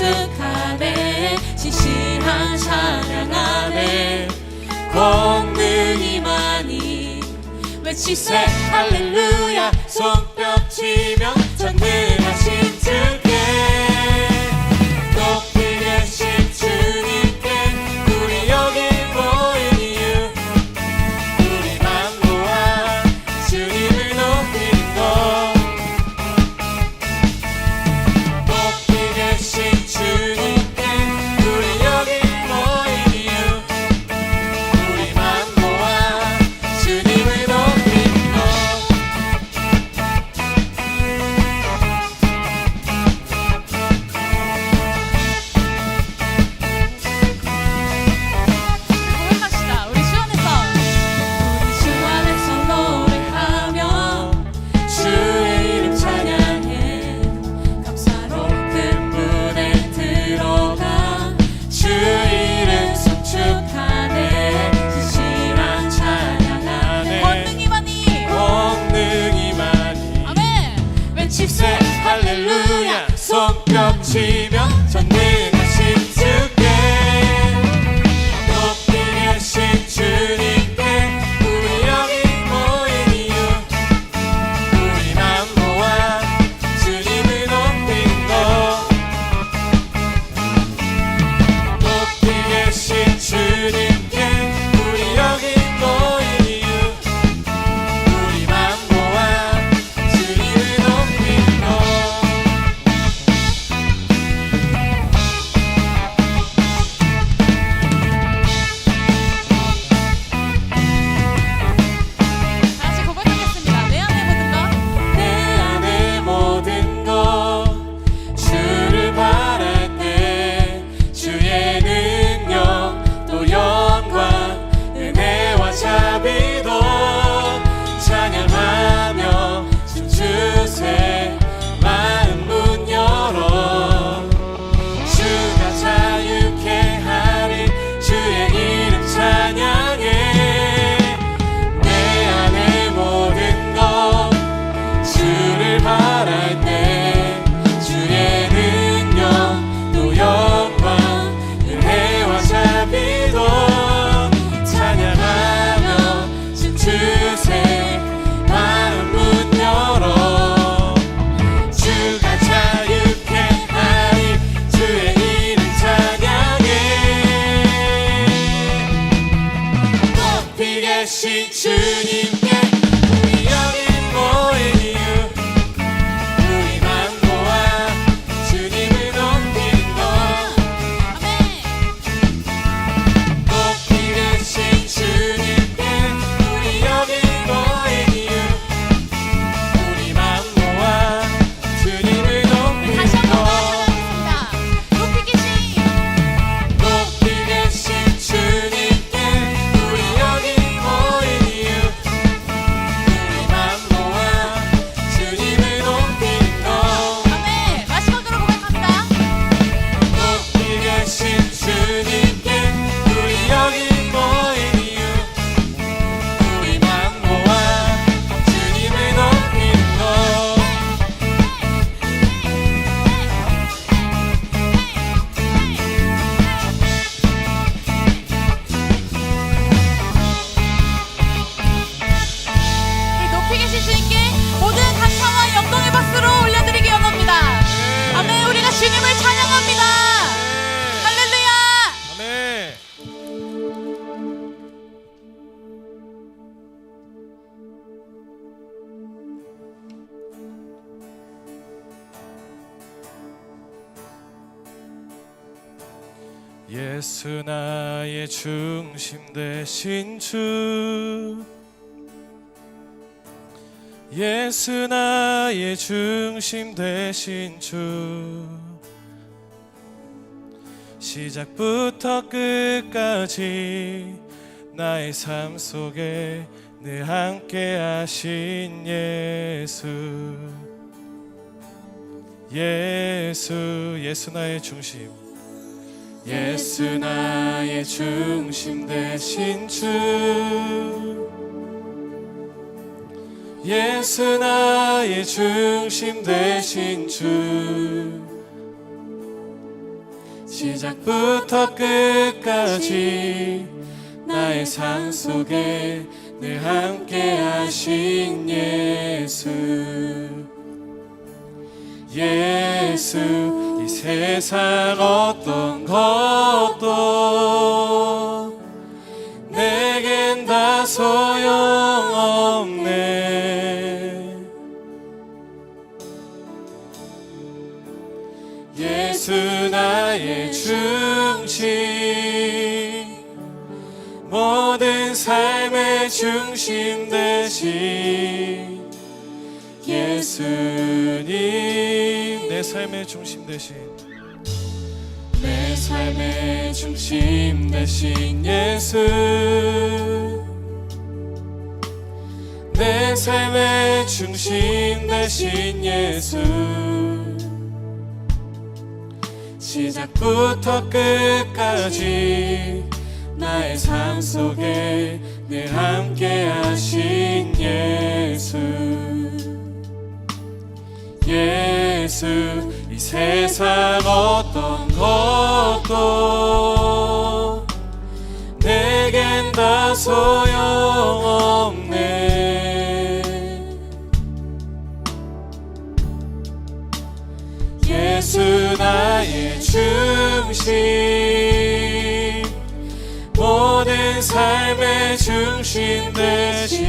축하네. 진실한 찬양 아래 권능이 많이 외치세. 할렐루야. 손뼉치며 예수 나의 중심 되신 주. 예수 나의 중심 되신 주. 시작부터 끝까지 나의 삶 속에 늘 함께 하신 예수. 예수 예수 나의 중심 예수 나의 중심 되신 주. 예수 나의 중심 되신 주. 시작부터 끝까지 나의 삶 속에 늘 함께 하신 예수. 예수 이 세상 어떤 것도 내겐 다 소용없네. 예수 나의 중심 모든 삶의 중심 되신 예수님 내 삶의 중심 되신. 내 삶의 중심 되신 예수. 내 삶의 중심 되신 예수. 시작부터 끝까지 나의 삶 속에 늘 함께 하신 예수 예수 이 세상 어떤 것도 내겐 다 소용없네. 예수 나의 중심 모든 삶의 중심 되신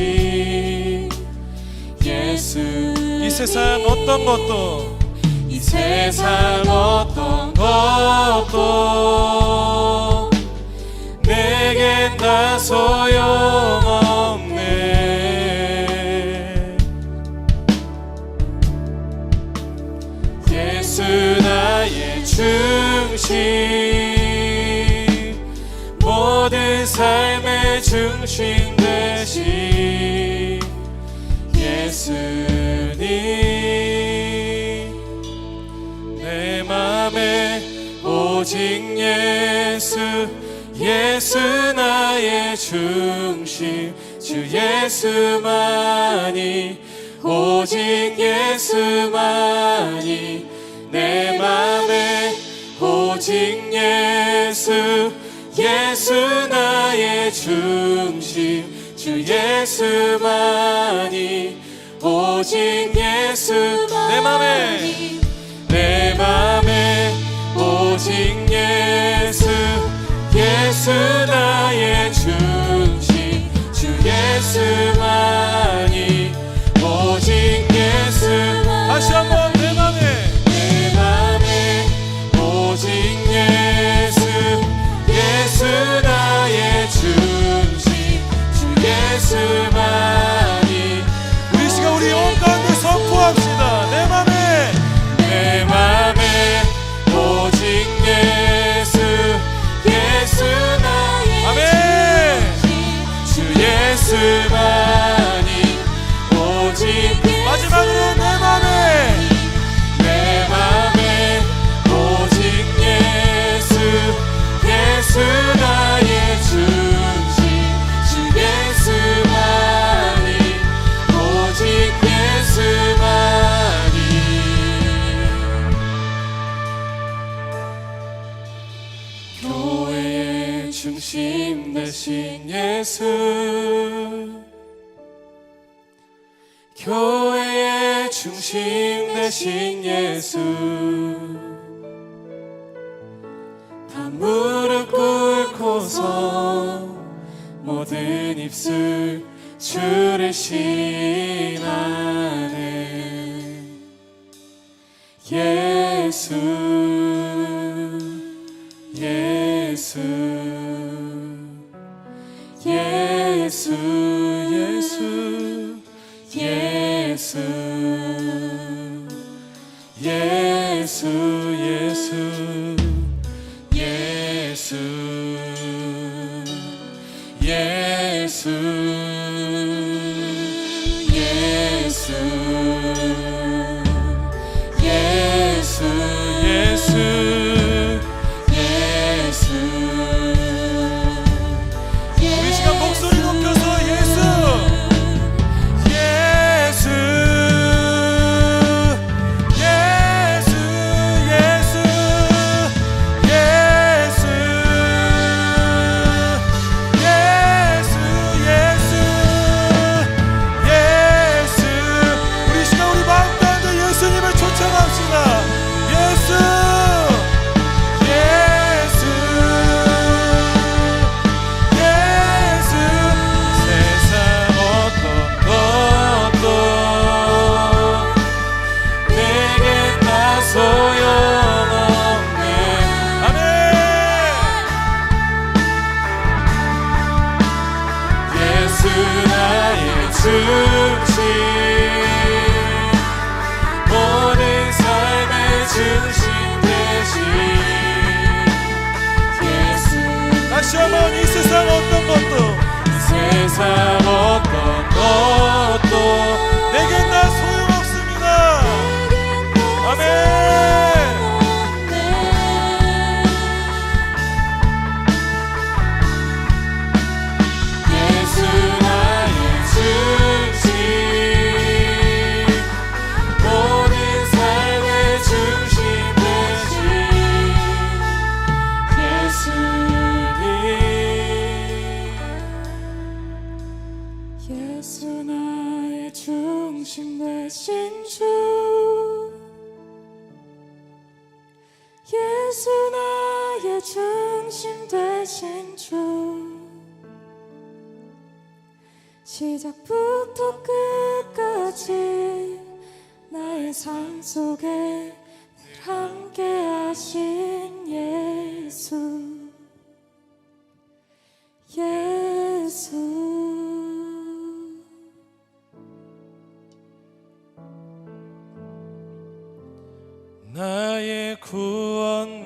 세상 어떤 것도 이 세상 어떤 것도 내겐 다 소용없네. 예수 나의 중심 모든 삶의 중심 되신 오직 예수 예수 나의 중심 주 예수만이 오직 예수만이 내 맘에 오직 예수 예수 나의 중심 주 예수만이 오직 예수 내 맘에. 내 맘에 예 대신 예수. 다 무릎 꿇고서 모든 입술 주를 신하네 예수 예수 예수. to 것도 세상 어떤 시작부터 끝까지 나의 삶 속에 늘 함께 하신 예수. 예수. 나의 구원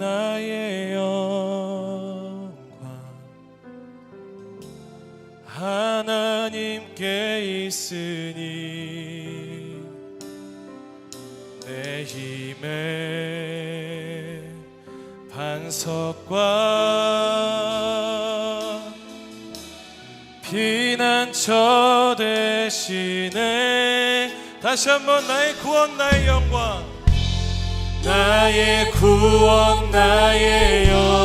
있으니 내 힘의 반석과 피난처 대신에 다시 한번 나의 구원 나의 영광 나의 구원 나의 영광.